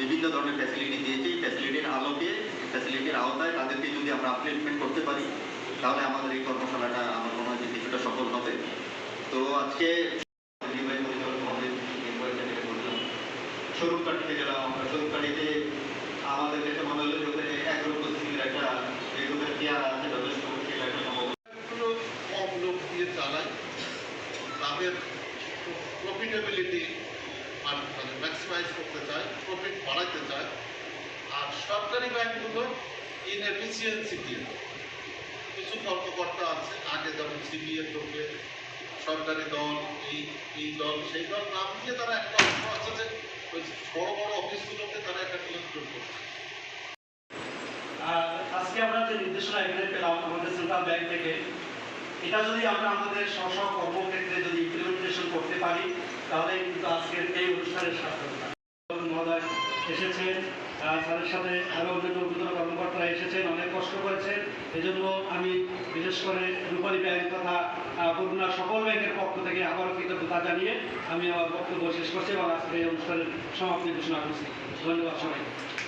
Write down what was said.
বিভিন্ন ধরনের ফ্যাসিলিটি দিয়েছে। এই ফ্যাসিলিটির আলোকে ফ্যাসিলিটির আওতায় তাদেরকে যদি আমরা আপলিফমেন্ট করতে পারি, তাহলে আমাদের এই কর্মশালাটা আমার মনে হয় যে কিছুটা সফল হবে। তো আজকে গেলাম আমরা। আমাদের কাছে মনে হলো যে একটা আছে, যথেষ্ট একটা কম লোক দিয়ে চালায়, তাদের প্রফিটেবিলিটি মানে ম্যাক্সিমাইজ করতে সরকারি ব্যাংকগুলো ইনএফিসিয়েন্সি দিয়ে কিছু কর্মকর্তা আছে, আগে যেমন সিবিএ ঢোকে, সরকারি দল, এই এই দল, সেই দল, নাম দিয়ে তারা একটা অংশ আছে যে ওই বড় বড় অফিসগুলোকে তারা একটা নিয়ন্ত্রণ করছে। আজকে আমরা যে নির্দেশনা এখানে পেলাম আমাদের সেন্ট্রাল ব্যাংক থেকে, এটা যদি আমরা আমাদের স্ব স্ব কর্মক্ষেত্রে যদি ইমপ্লিমেন্টেশন করতে পারি, তাহলে কিন্তু আজকের এই অনুষ্ঠানের মহোদয় এসেছেন তাদের সাথে আরও অন্যান্য অভিজ্ঞতা কর্মকর্তারা এসেছেন অনেক কষ্ট করেছেন। এজন্য আমি বিশেষ করে রূপালী ব্যাংক তথা আহ, সকল ব্যাংকের পক্ষ থেকে আবারও কৃতজ্ঞতা জানিয়ে আমি আমার বক্তব্য শেষ করছি এবং আজকে এই অনুষ্ঠানের সমাপ্তি ঘোষণা করছি। ধন্যবাদ সবাই